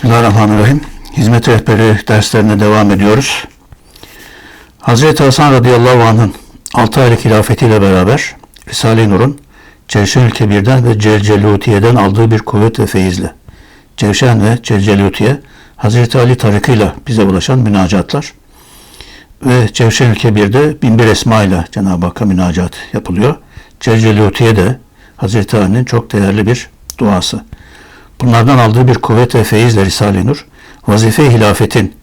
Bismillahirrahmanirrahim. Hizmet rehberi derslerine devam ediyoruz. Hazreti Hasan radıyallahu anh'ın 6 aylık hilafetiyle beraber Risale-i Nur'un Cevşen-ül Kebir'den ve Celcelutiye'den aldığı bir kuvvet ve feyizle Cevşen ve Celcelutiye Hazreti Ali tarikıyla bize ulaşan münacatlar ve Cevşen-ül Kebir'de binbir esma ile Cenab-ı Hakk'a münacat yapılıyor. Celcelutiye de Hazreti Ali'nin çok değerli bir duası. Bunlardan aldığı bir kuvvet ve feyizle Risale-i Nur, vazife hilafetin,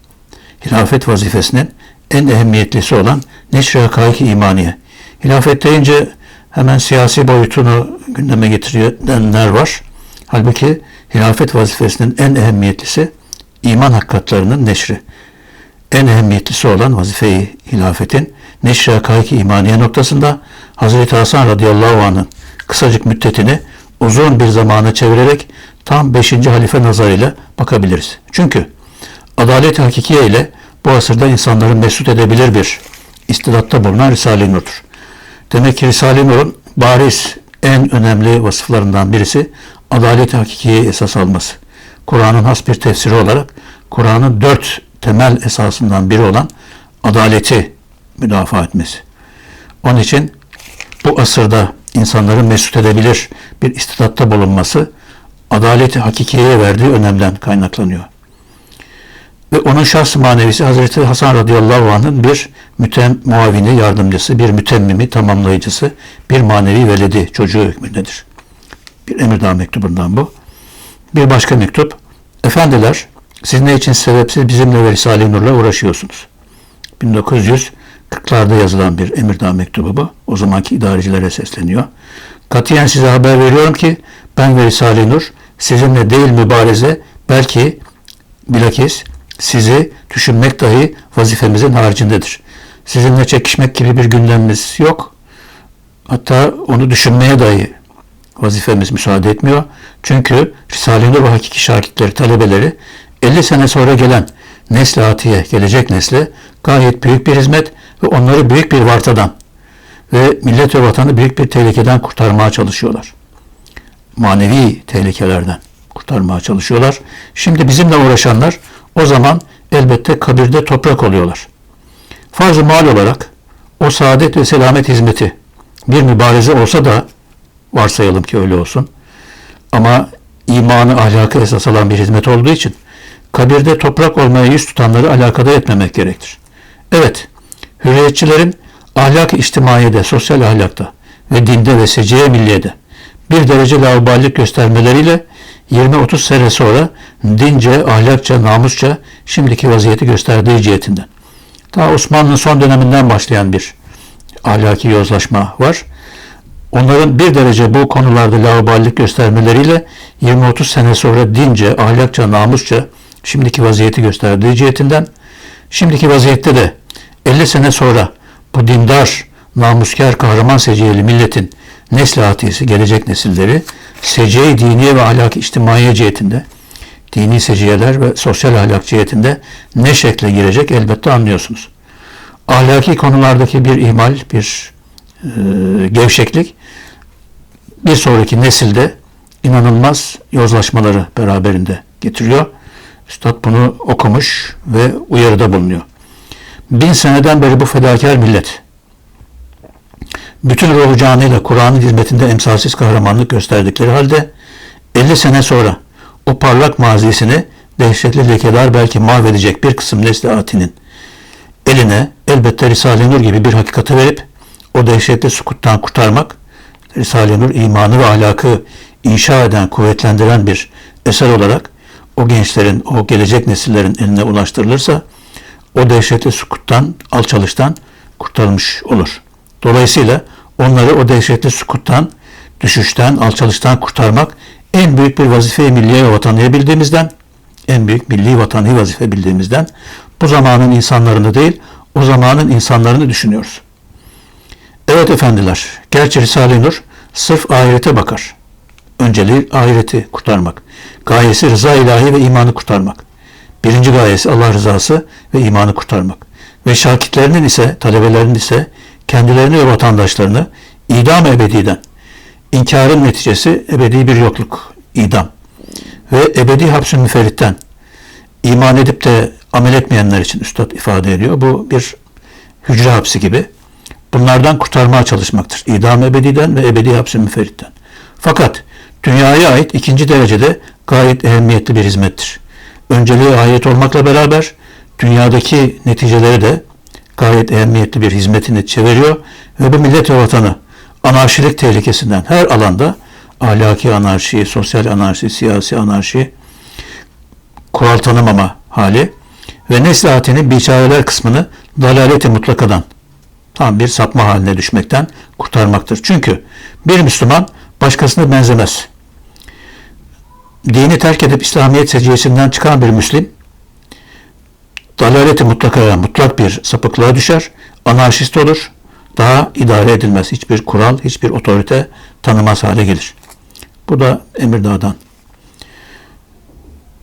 hilafet vazifesinin en ehemmiyetlisi olan neşr-i hakaik imaniye. Hilafet deyince hemen siyasi boyutunu gündeme getirenler var. Halbuki hilafet vazifesinin en ehemmiyetlisi iman hakikatlarının neşri. En ehemmiyetlisi olan vazife-i hilafetin neşr-i hakaik imaniye noktasında Hazreti Hasan radıyallahu anh'ın kısacık müddetini uzun bir zamana çevirerek tam 5. halife nazarıyla bakabiliriz. Çünkü adalet hakikiye ile bu asırda insanları mesut edebilir bir istidatta bulunan Risale-i Nur'dur. Demek ki Risale-i Nur'un bariz en önemli vasıflarından birisi adalet hakikiye esas alması. Kur'an'ın has bir tefsiri olarak Kur'an'ın dört temel esasından biri olan adaleti müdafaa etmesi. Onun için bu asırda insanları mesut edebilir bir istidatta bulunması adaleti hakikiyeye verdiği önemden kaynaklanıyor. Ve onun şahs manevisi Hazreti Hasan radıyallahu anh'ın bir mütem muavini, yardımcısı, bir mütemmimi, tamamlayıcısı, bir manevi veledi, çocuğu hükmündedir. Bir emirdağ mektubundan bu. Bir başka mektup. Efendiler, siz ne için sebepsiz bizimle ve Risale-i Nur'la uğraşıyorsunuz? 1940'larda yazılan bir emirdağ mektubu bu. O zamanki idarecilere sesleniyor. Katiyen size haber veriyorum ki ben ve Risale-i Nur sizinle değil mübareze belki bilakis sizi düşünmek dahi vazifemizin haricindedir. Sizinle çekişmek gibi bir gündemimiz yok. Hatta onu düşünmeye dahi vazifemiz müsaade etmiyor. Çünkü Risale-i Nur hakiki şakitleri, talebeleri 50 sene sonra gelen nesli atiye, gelecek nesle gayet büyük bir hizmet ve onları büyük bir vartadan ve millet ve vatanı büyük bir tehlikeden kurtarmaya çalışıyorlar. Manevi tehlikelerden kurtarmaya çalışıyorlar. Şimdi bizimle uğraşanlar o zaman elbette kabirde toprak oluyorlar. Farz-ı mal olarak o saadet ve selamet hizmeti bir mübareze olsa da varsayalım ki öyle olsun. Ama imanı, ahlakı esas alan bir hizmet olduğu için kabirde toprak olmaya yüz tutanları alakada etmemek gerektir. Evet, hürriyetçilerin ahlak-ı içtimaiyede, sosyal ahlakta ve dinde ve seciye milliyede bir derece lauballik göstermeleriyle 20-30 sene sonra dince, ahlakça, namusça şimdiki vaziyeti gösterdiği cihetinden. Daha Osmanlı'nın son döneminden başlayan bir ahlaki yozlaşma var. Onların bir derece bu konularda lauballik göstermeleriyle 20-30 sene sonra dince, ahlakça, namusça şimdiki vaziyeti gösterdiği cihetinden şimdiki vaziyette de 50 sene sonra bu dindar, namuskar, kahraman seciyeli milletin nesli atisi, gelecek nesilleri seciye diniye ve ahlak içtimaiye cihetinde dini seciyeler ve sosyal ahlak cihetinde ne şekle girecek elbette anlıyorsunuz. Ahlaki konulardaki bir ihmal, bir e, gevşeklik bir sonraki nesilde inanılmaz yozlaşmaları beraberinde getiriyor. Üstad bunu okumuş ve uyarıda bulunuyor. Bin seneden beri bu fedakar millet bütün ruhu canıyla Kur'an'ın hizmetinde emsalsiz kahramanlık gösterdikleri halde 50 sene sonra o parlak mazisini dehşetli lekeler belki mahvedecek bir kısım nesli atinin eline elbette Risale-i Nur gibi bir hakikati verip o dehşetli sukuttan kurtarmak, Risale-i Nur imanı ve ahlakı inşa eden, kuvvetlendiren bir eser olarak o gençlerin, o gelecek nesillerin eline ulaştırılırsa o dehşetli sukuttan, alçalıştan kurtarılmış olur. Dolayısıyla onları o dehşetli sukuttan, düşüşten, alçalıştan kurtarmak en büyük bir vazife-i milliye ve vatanıya bildiğimizden, en büyük milli vatanı vazife bildiğimizden bu zamanın insanlarını değil, o zamanın insanlarını düşünüyoruz. Evet efendiler, gerçi Risale-i Nur sırf ahirete bakar. Önceliği ahireti kurtarmak. Gayesi rıza ilahi ve imanı kurtarmak. Birinci gayesi Allah rızası ve imanı kurtarmak. Ve şakitlerinin ise, talebelerinin ise kendilerini ve vatandaşlarını idam ebediden, inkarın neticesi ebedi bir yokluk, idam ve ebedi hapsün müferritten, iman edip de amel etmeyenler için üstad ifade ediyor. Bu bir hücre hapsi gibi. Bunlardan kurtarmaya çalışmaktır. İdam ebediden ve ebedi hapsi müferritten. Fakat dünyaya ait ikinci derecede gayet ehemmiyetli bir hizmettir. Önceliğe ayet olmakla beraber dünyadaki neticeleri de gayet ehemmiyetli bir hizmetini çeviriyor ve bu millet ve vatanı anarşilik tehlikesinden her alanda ahlaki anarşi, sosyal anarşi, siyasi anarşi, kural tanımama hali ve neslihatinin biçareler kısmını dalaleti mutlakadan tam bir sapma haline düşmekten kurtarmaktır. Çünkü bir Müslüman başkasına benzemez. Dini terk edip İslamiyet seciyesinden çıkan bir Müslim dalaleti mutlaka mutlak bir sapıklığa düşer, anarşist olur, daha idare edilmez. Hiçbir kural, hiçbir otorite tanımaz hale gelir. Bu da Emirdağ'dan.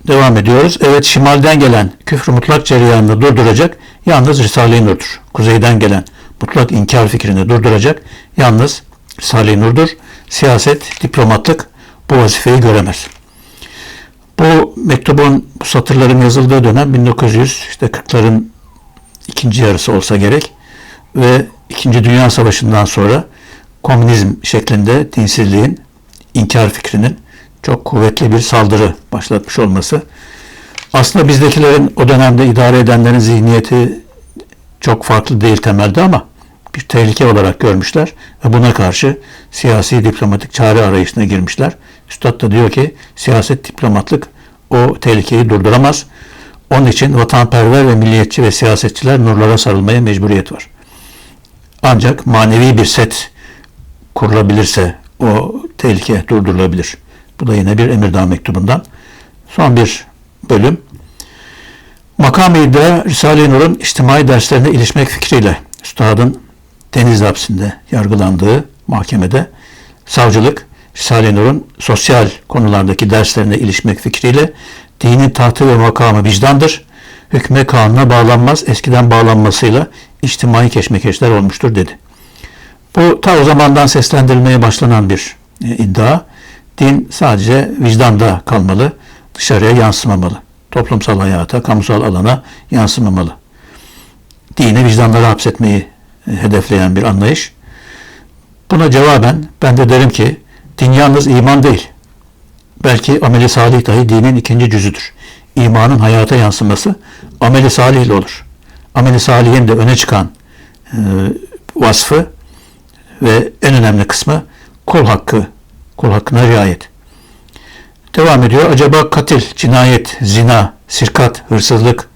Devam ediyoruz. Evet şimalden gelen küfrü mutlak cereyanını durduracak yalnız Risale-i Nur'dur. Kuzeyden gelen mutlak inkar fikrini durduracak yalnız Risale-i Nur'dur. Siyaset, diplomatlık bu vazifeyi göremez. Bu mektubun, bu satırların yazıldığı dönem 1940'ların ikinci yarısı olsa gerek ve İkinci Dünya Savaşı'ndan sonra komünizm şeklinde dinsizliğin, inkar fikrinin çok kuvvetli bir saldırı başlatmış olması. Aslında bizdekilerin o dönemde idare edenlerin zihniyeti çok farklı değil temelde ama bir tehlike olarak görmüşler ve buna karşı siyasi diplomatik çare arayışına girmişler. Üstad da diyor ki siyaset diplomatlık o tehlikeyi durduramaz. Onun için vatanperver ve milliyetçi ve siyasetçiler nurlara sarılmaya mecburiyet var. Ancak manevi bir set kurulabilirse o tehlike durdurulabilir. Bu da yine bir Emirdağ mektubundan. Son bir bölüm. Makam-ı Risale-i Nur'un içtimai derslerine ilişmek fikriyle Üstad'ın deniz hapsinde yargılandığı mahkemede savcılık Risale-i Nur'un sosyal konulardaki derslerine ilişmek fikriyle dinin tahtı ve makamı vicdandır. Hükme kanuna bağlanmaz, eskiden bağlanmasıyla içtimai keşmekeşler olmuştur dedi. Bu ta o zamandan seslendirilmeye başlanan bir e, iddia. Din sadece vicdanda kalmalı, dışarıya yansımamalı. Toplumsal hayata, kamusal alana yansımamalı. Dini vicdanlara hapsetmeyi hedefleyen bir anlayış. Buna cevaben ben de derim ki din yalnız iman değil. Belki ameli salih dahi dinin ikinci cüzüdür. İmanın hayata yansıması ameli salih ile olur. Ameli salihin de öne çıkan e, vasfı ve en önemli kısmı kul hakkı, kul hakkına riayet. Devam ediyor. Acaba katil, cinayet, zina, sirkat, hırsızlık,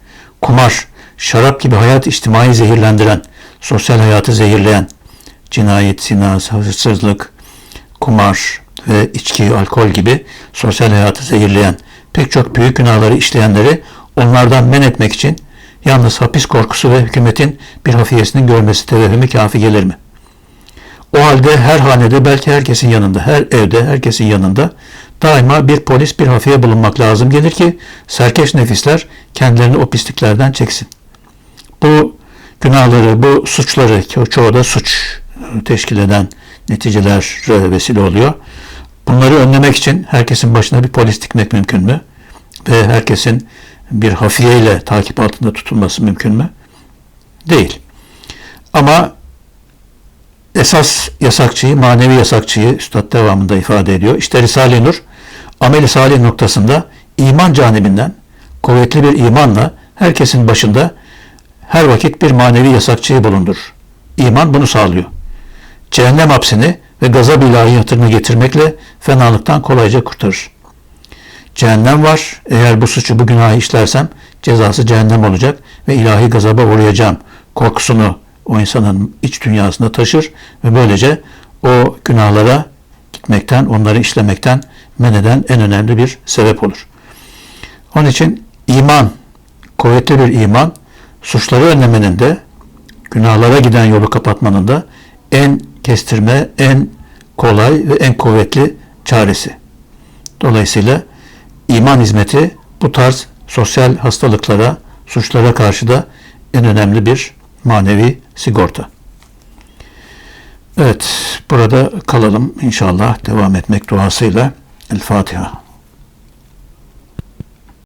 kumar, şarap gibi hayat içtimai zehirlendiren, sosyal hayatı zehirleyen, cinayet, zina, hırsızlık, kumar ve içki, alkol gibi sosyal hayatı zehirleyen pek çok büyük günahları işleyenleri onlardan men etmek için yalnız hapis korkusu ve hükümetin bir hafiyesinin görmesi tevehümü kafi gelir mi? O halde her hanede belki herkesin yanında, her evde herkesin yanında daima bir polis bir hafiye bulunmak lazım gelir ki serkeş nefisler kendilerini o pisliklerden çeksin. Bu günahları, bu suçları, ço çoğu da suç teşkil eden neticeler vesile oluyor. Bunları önlemek için herkesin başına bir polis dikmek mümkün mü? Ve herkesin bir hafiye ile takip altında tutulması mümkün mü? Değil. Ama esas yasakçıyı, manevi yasakçıyı Üstad devamında ifade ediyor. İşte Risale-i Nur, ameli salih noktasında iman canibinden kuvvetli bir imanla herkesin başında her vakit bir manevi yasakçıyı bulundur. İman bunu sağlıyor. Cehennem hapsini ve gazab ilahi hatırına getirmekle fenalıktan kolayca kurtarır. Cehennem var. Eğer bu suçu, bu günahı işlersem cezası cehennem olacak ve ilahi gazaba uğrayacağım korkusunu o insanın iç dünyasında taşır ve böylece o günahlara gitmekten, onları işlemekten men eden en önemli bir sebep olur. Onun için iman, kuvvetli bir iman, suçları önlemenin de, günahlara giden yolu kapatmanın da en kestirme, en kolay ve en kuvvetli çaresi. Dolayısıyla iman hizmeti bu tarz sosyal hastalıklara, suçlara karşı da en önemli bir manevi sigorta. Evet, burada kalalım inşallah devam etmek duasıyla. El Fatiha.